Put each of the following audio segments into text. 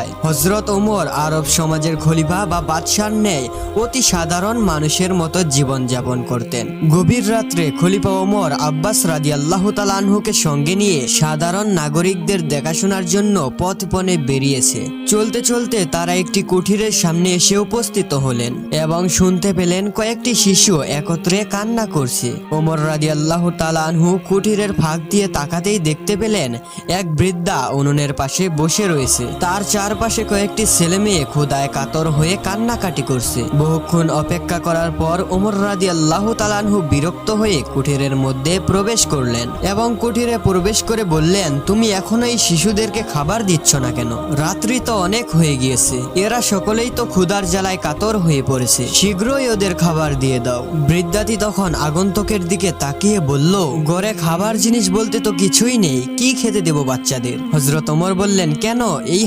যায়। হজরত ওমর আরব সমাজের খলিফা বা বাদশার ন্যায় অতি সাধারণ মানুষের মতো জীবন যাপন করতেন। গভীর রাত্রে খলিফা ওমর আব্বাস রাজি আল্লাহ তালানহুকে সঙ্গে নিয়ে সাধারণ নাগরিকদের দেখাশোনার জন্য পথপনে বেরিয়েছে। চলতে চলতে তারা একটি কুঠিরের সামনে এসে উপস্থিত হলেন এবং শুনতে পেলেন কয়েকটি শিশু একত্রে কান্না করছে। ওমর রাজি আল্লাহ তালানহু কুঠিরের ফাঁক দিয়ে তাকাতেই দেখতে পেলেন এক বৃদ্ধা উনুনের পাশে বসে রয়েছে। তার চারপাশে কয়েকটি ছেলে মেয়ে ক্ষুদায় কাতর হয়ে কান্নাকাটি করছে। বহুক্ষণ অপেক্ষা করার পর ওমর রাজি আল্লাহ তালানহু বিরক্ত হয়ে কুঠিরের মধ্যে প্রবেশ করলেন এবং কুঠিরে প্রবেশ করে বললেন, তুমি এখনও এই শিশুদেরকে খাবার দিচ্ছ না কেন? রাত্রি তো অনেক হয়ে গিয়েছে। এরা সকলেই তো ক্ষুধার জ্বালায় কাতর হয়ে পড়েছে। শীঘ্রই ওদের খাবার দিয়ে দাও। বৃদ্ধাটি তখন আগন্তুকের দিকে তাকিয়ে বলল গড়ে খাবার জিনিস বলতে তো কিছুই নেই। কি খেতে দেব বাচ্চাদের? হজরত ওমর বললেন, কেন? এই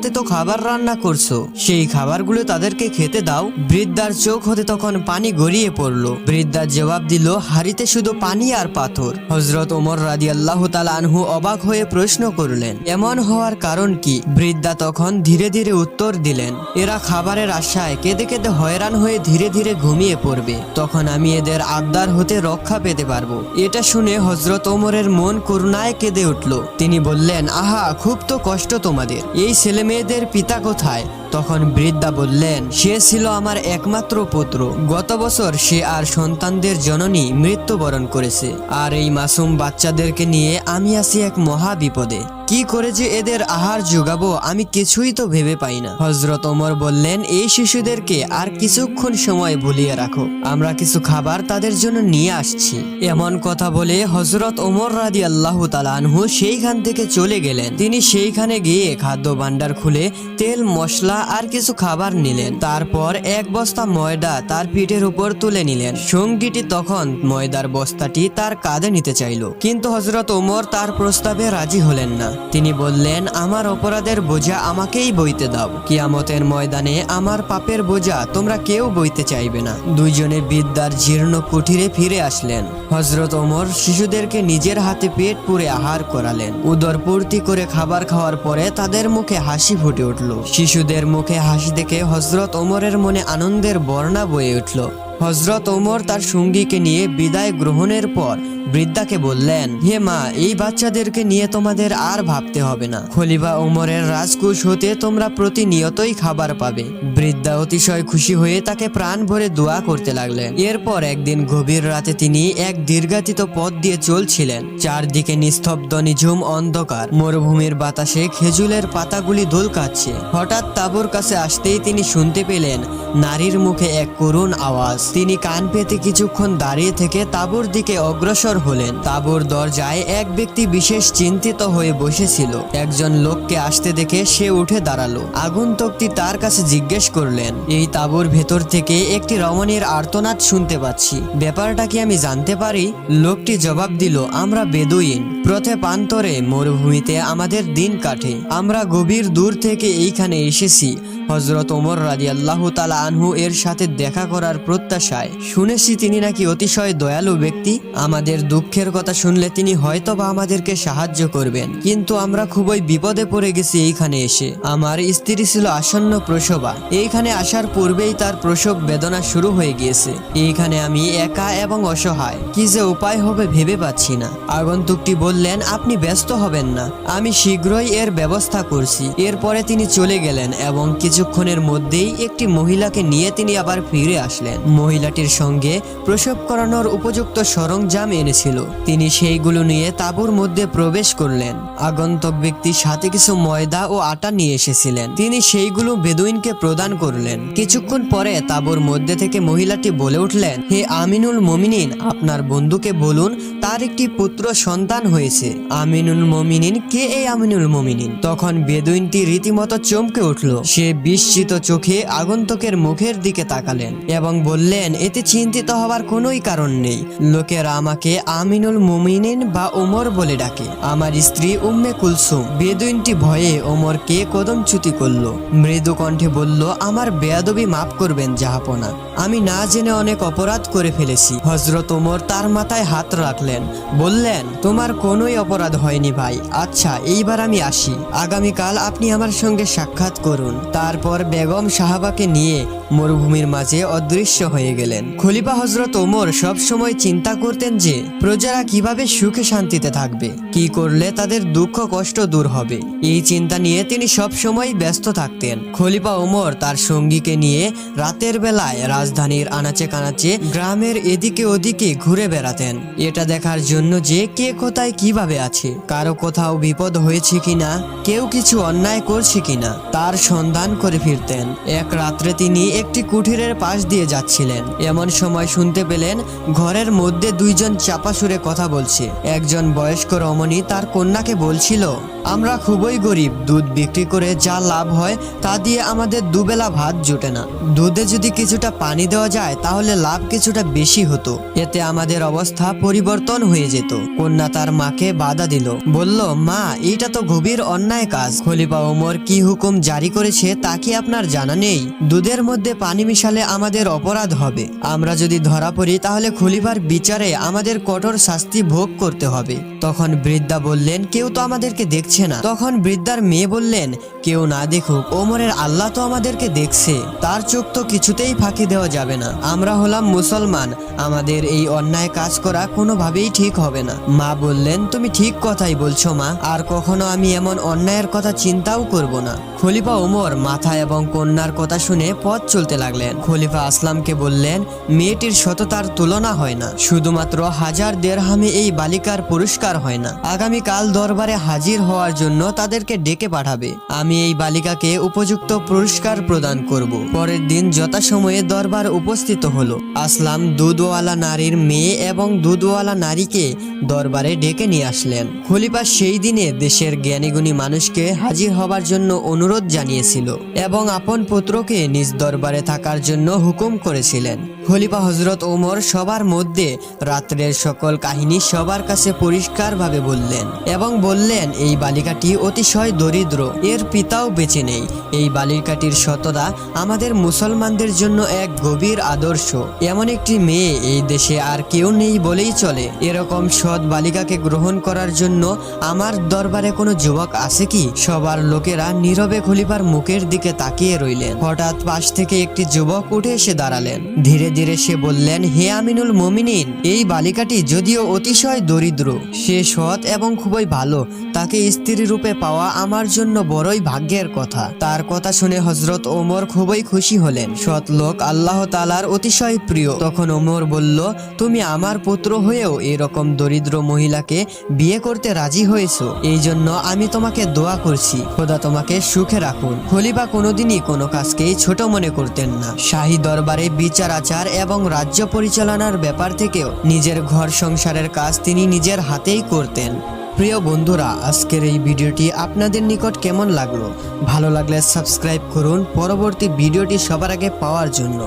হাড়িগুলোতে তো খাবার রান্না করছ। সেই খাবারগুলো তাদেরকে খেতে দাও। বৃদ্ধার চোখ হতে তখন পানি গড়িয়ে পড়ল। বৃদ্ধার জবাব দিল, হাড়িতে শুধু পানি আর পাথর। হজরত ওমর রাজি আল্লাহ আনহু অবাক হয়ে প্রশ্ন করলেন, এমন হওয়ার কারণ কি? বৃদ্ধা তখন ধীরে ধীরে উত্তর দিলেন, এরা খাবারের আশায় কেঁদে কেঁদে হয়রান হয়ে ধীরে ধীরে ঘুমিয়ে পড়বে। তখন আমি এদের আবদার হতে রক্ষা পেতে পারব। এটা শুনে হজরত ওমরের মন করুণায় কেঁদে উঠল। তিনি বললেন, আহা, খুব তো কষ্ট তোমাদের। এই ছেলে মেয়েদের পিতা কোথায়? তখন বৃদ্ধা বললেন, সে ছিল আমার একমাত্র পুত্র। গত বছর সে আর সন্তানদের জননী মৃত্যুবরণ করেছে। আর এই মাসুম বাচ্চাদেরকে নিয়ে আমি আছি এক মহা বিপদে। কি করে যে এদের আহার যোগাবো আমি কিছুই তো ভেবে পাই না। হজরত ওমর বললেন, এই শিশুদেরকে আর কিছুক্ষণ সময় ভুলিয়ে রাখো। আমরা কিছু খাবার তাদের জন্য নিয়ে আসছি। এমন কথা বলে হজরত ওমর রাদি আল্লাহ তালানহু সেইখান থেকে চলে গেলেন। তিনি সেইখানে গিয়ে খাদ্য ভাণ্ডার খুলে তেল, মশলা আর কিছু খাবার নিলেন। তারপর এক বস্তা ময়দা তার পিঠের উপর তুলে নিলেন। সঙ্গীটি তখন ময়দার বস্তাটি তার কাঁধে নিতে চাইল। কিন্তু হজরত ওমর তার প্রস্তাবে রাজি হলেন না। তিনি বললেন, আমার অপরাধের বোঝা আমাকেই বইতে দাও। কিয়ামতের ময়দানে আমার পাপের বোঝা তোমরা কেউ বইতে চাইবে না। দুইজনে বিদ্যার জীর্ণ কুঠিরে ফিরে আসলেন। হজরত ওমর শিশুদেরকে নিজের হাতে পেট পুরে আহার করালেন। উদর পূর্তি করে খাবার খাওয়ার পরে তাদের মুখে হাসি ফুটে উঠল। শিশুদের মুখে হাসি দেখে হজরত ওমরের মনে আনন্দের বর্ণা বয়ে উঠল। হজরত ওমর তার সঙ্গীকে নিয়ে বিদায় গ্রহণের পর বৃদ্ধাকে বললেন, হে মা, এই বাচ্চাদেরকে নিয়ে তোমাদের আর ভাবতে হবে না। খলিফা ওমরের রাজকুশ হতে তোমরা প্রতিনিয়তই খাবার পাবে। বৃদ্ধা অতিশয় খুশি হয়ে তাকে প্রাণ ভরে দোয়া করতে লাগলেন। এরপর একদিন গভীর রাতে তিনি এক দীর্ঘাতীত পথ দিয়ে চলছিলেন। চারদিকে নিস্তব্ধ, নিঝুম অন্ধকার। মরুভূমির বাতাসে খেজুলের পাতাগুলি দোলকাচ্ছে হঠাৎ তাবুর কাছে আসতেই তিনি শুনতে পেলেন, নারীর মুখে এক করুণ আওয়াজ। তিনি কান পেতে কিছুক্ষণ দাঁড়িয়ে থেকে তাবুর দিকে অগ্রসর হলেন। তাবুর দরজায় এক ব্যক্তি বিশেষ চিন্তিত হয়ে বসেছিল। একজন লোককে আসতে দেখে সে উঠে দাঁড়াল। আগন্তুকটি তার কাছে জিজ্ঞেস করলেন, এই তাবুর ভেতর থেকে একটি রমণীর আর্তনাদ শুনতে পাচ্ছি। ব্যাপারটা কি আমি জানতে পারি? লোকটি জবাব দিল, আমরা বেদুইন। প্রথে প্রান্তরে মরুভূমিতে আমাদের দিন কাটে। আমরা গভীর দূর থেকে এইখানে এসেছি। হজরত ওমর রাজি আল্লাহ তালা আনহু এর সাথে দেখা করার প্রত্যাশায়। শুনেছি তিনি নাকি অতিশয় দয়ালু ব্যক্তি। আমাদের দুঃখের কথা শুনলে তিনি হয়তো বা আমাদেরকে সাহায্য করবেন। কিন্তু আমরা খুবই বিপদে পড়ে গেছি এইখানে এসে। আমার স্ত্রী ছিল আসন্ন প্রসবা। এইখানে আসার পূর্বেই তার প্রসব বেদনা শুরু হয়ে গিয়েছে। এইখানে আমি একা এবং অসহায়। কি যে উপায় হবে ভেবে পাচ্ছি না। আগন্তুকটি বললেন, আপনি ব্যস্ত হবেন না। আমি শীঘ্রই এর ব্যবস্থা করছি। এরপরে তিনি চলে গেলেন এবং কিছুক্ষণের মধ্যেই একটি মহিলাকে নিয়ে তিনি আবার ফিরে আসলেন। মহিলাটির সঙ্গে প্রসব করানোর উপযুক্ত সরঞ্জাম এনেছিল তিনি সেইগুলো নিয়ে তাঁবুর মধ্যে প্রবেশ করলেন। আগন্তক ব্যক্তি সাথে কিছু ময়দা ও আটা নিয়ে এসেছিলেন। তিনি সেইগুলো বেদুইনকে প্রদান করলেন। কিছুক্ষণ পরে তাঁবুর মধ্যে থেকে মহিলাটি বলে উঠলেন, হে আমিনুল মমিনিন, আপনার বন্ধুকে বলুন, তার একটি পুত্র সন্তান হয়েছে। আমিনুল মমিনিন, কে এই আমিনুল মমিনিন? তখন বেদুইনটি রীতিমতো চমকে উঠল। সে বিস্মিত চোখে আগন্তুকের মুখের দিকে তাকালেন এবং বললেন, এতে চিন্তিত হওয়ার কোনোই কারণ নেই। লোকেরা আমাকে আমিনুল মুমিনিন বা ওমর বলে ডাকে। আমার স্ত্রী উম্মে কুলসুম বেদুইনটি ভয়ে ওমরকে কদমচ্যুতি করল। মৃদু কণ্ঠে বলল, আমার বেয়াদবি মাফ করবেন, জাহাপনা। আমি না জেনে অনেক অপরাধ করে ফেলেছি। হজরত ওমর তার মাথায় হাত রাখলেন। বললেন, তোমার কোনোই অপরাধ হয়নি ভাই। আচ্ছা এইবার আমি আসি। আগামীকাল আপনি আমার সঙ্গে সাক্ষাৎ করুন। তারপর বেগম সাহাবাকে নিয়ে মরুভূমির মাঝে অদৃশ্য হয়ে গেলেন। খলিফা হজরত ওমর সব সময় চিন্তা করতেন যে প্রজারা কীভাবে সুখে শান্তিতে থাকবে? কি করলে তাদের দুঃখ কষ্ট দূর হবে? এই চিন্তা নিয়ে তিনি সব সময় ব্যস্ত থাকতেন। খলিফা ওমর তার সঙ্গীকে নিয়ে রাতের বেলায় রাজধানীর আনাচে কানাচে গ্রামের এদিকে ওদিকে ঘুরে বেড়াতেন। এটা দেখার জন্য যে কে কোথায় কীভাবে আছে, কারও কোথাও বিপদ হয়েছে কিনা, কেউ কিছু অন্যায় করছে কিনা, তার সন্ধান করে ফিরতেন। এক রাত্রে তিনি একটি কুঠিরের পাশ দিয়ে যাচ্ছিলেন। এমন সময় শুনতে পেলেন ঘরের মধ্যে দুইজন চাপা সুরে কথা বলছে। একজন বয়স্ক রমণী তার কন্যাকে বলছিল আমরা খুবই গরিব, দুধ বিক্রি করে যা লাভ হয় তা দিয়ে আমাদের দুবেলা ভাত জোটে না। দুধে যদি কিছুটা পানি দেওয়া যায়, তাহলে লাভ কিছুটা বেশি হতো। এতে আমাদের অবস্থা পরিবর্তন হয়ে যেত। কন্যা তার মাকে বাধা দিল। বলল, মা এটা তো গভীর অন্যায় কাজ। খলিফা ওমর কি হুকুম জারি করেছে তা কি আপনার জানা নেই? দুধের মধ্যে পানি মিশালে আমাদের অপরাধ হবে। আমরা যদি ধরা পড়ি, তাহলে খলিফার বিচারে আমাদের কঠোর শাস্তি ভোগ করতে হবে। তখন বৃদ্ধা বললেন, কেউ তো আমাদেরকে দেখছে না। তখন বৃদ্ধার মেয়ে বললেন, কেউ না দেখুক, ওমরের আল্লাহ তো আমাদেরকে দেখছে। তার চোখ তো কিছুতেই ফাঁকি দেওয়া যাবে না। আমরা হলাম মুসলমান, আমাদের এই অন্যায় কাজ করা কোনোভাবেই ঠিক হবে না। মা বললেন, তুমি ঠিক কথাই বলছো, মা। আর কখনো আমি এমন অন্যায়ের কথা চিন্তাও করব না। খলিফা ওমর মাথা এবং কন্যার কথা শুনে পথ চলতে লাগলেন। খলিফা আসলামকে বললেন, মেয়েটির সততার তুলনা হয় না। শুধুমাত্র হাজার দেড়হামে এই বালিকার পুরস্কার হয় না। আগামী কাল দরবারে হাজির হওয়ার জন্য তাদেরকে ডেকে পাঠাবে। আমি এই বালিকাকে উপযুক্ত পুরস্কার প্রদান করব। পরের দিন যথাসময়ে দরবার উপস্থিত হলো। আসলাম দুধওয়ালা নারীর মেয়ে এবং দুধওয়ালা নারীকে দরবারে ডেকে নিয়ে আসলেন। খলিফা সেই দিনে দেশের জ্ঞানীগুণী মানুষকে হাজির হবার জন্য অনুরোধ জানিয়েছিল এবং আপন পুত্রকে নিজ দরবারে থাকার জন্য হুকুম করেছিলেন। খলিফা হজরত ওমর সবার মধ্যে রাত্রের সকল কাহিনী সবার কাছে পরিষ্কারভাবে বললেন এবং বললেন, এই বালিকাটি অতিশয় দরিদ্র, এর পিতাও বেঁচে নেই। এই বালিকাটির সততা আমাদের মুসলমানদের জন্য এক গভীর আদর্শ। এমন একটি মেয়ে এই দেশে আর কেউ নেই বলেই চলে। এরকম সৎ বালিকাকে গ্রহণ করার জন্য আমার দরবারে কোনো যুবক আছে কি? সবার লোকেরা নীরবে খলিফার মুখের দিকে তাকিয়ে রইলেন। হঠাৎ পাশ থেকে একটি যুবক উঠে এসে দাঁড়ালেন। ধীরে ধীরে সে বললেন, হে আমিনুল মমিনিন, এই বালিকাটি যদিও অতিশয় দরিদ্র, সে সৎ এবং খুবই ভালো, তাকে স্ত্রী রূপে পাওয়া আমার জন্য বড়ই ভাগ্যের কথা। তার কথা শুনে হজরত ওমর খুবই খুশি হলেন। সৎ লোক আল্লাহ তালার অতিশয় প্রিয়। তখন ওমর বলল, তুমি আমার পুত্র হয়েও এরকম দরিদ্র মহিলাকে বিয়ে করতে রাজি হয়েছো। এই জন্য আমি তোমাকে দোয়া করছি। খোদা তোমাকে সুখে রাখুন। খলিফা কোনোদিনই কোনো কাজকেই ছোট মনে করতেন না। শাহী দরবারে বিচার, আচার এবং রাজ্য পরিচালনার ব্যাপার থেকেও নিজের ঘর সংসারের কাজ তিনি নিজের হাতেই করতেন। প্রিয় বন্ধুরা, আজকের এই ভিডিওটি আপনাদের নিকট কেমন লাগল? ভালো লাগলে সাবস্ক্রাইব করুন। পরবর্তী ভিডিওটি সবার আগে পাওয়ার জন্য।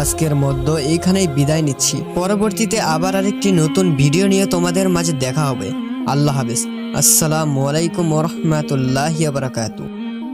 আজকের মধ্যে এইখানেই বিদায় নিচ্ছি। পরবর্তীতে আবার আরেকটি নতুন ভিডিও নিয়ে তোমাদের মাঝে দেখা হবে। আল্লাহ হাফিজ। আসসালামু আলাইকুম রহমতুল্লাহ বারাকাতু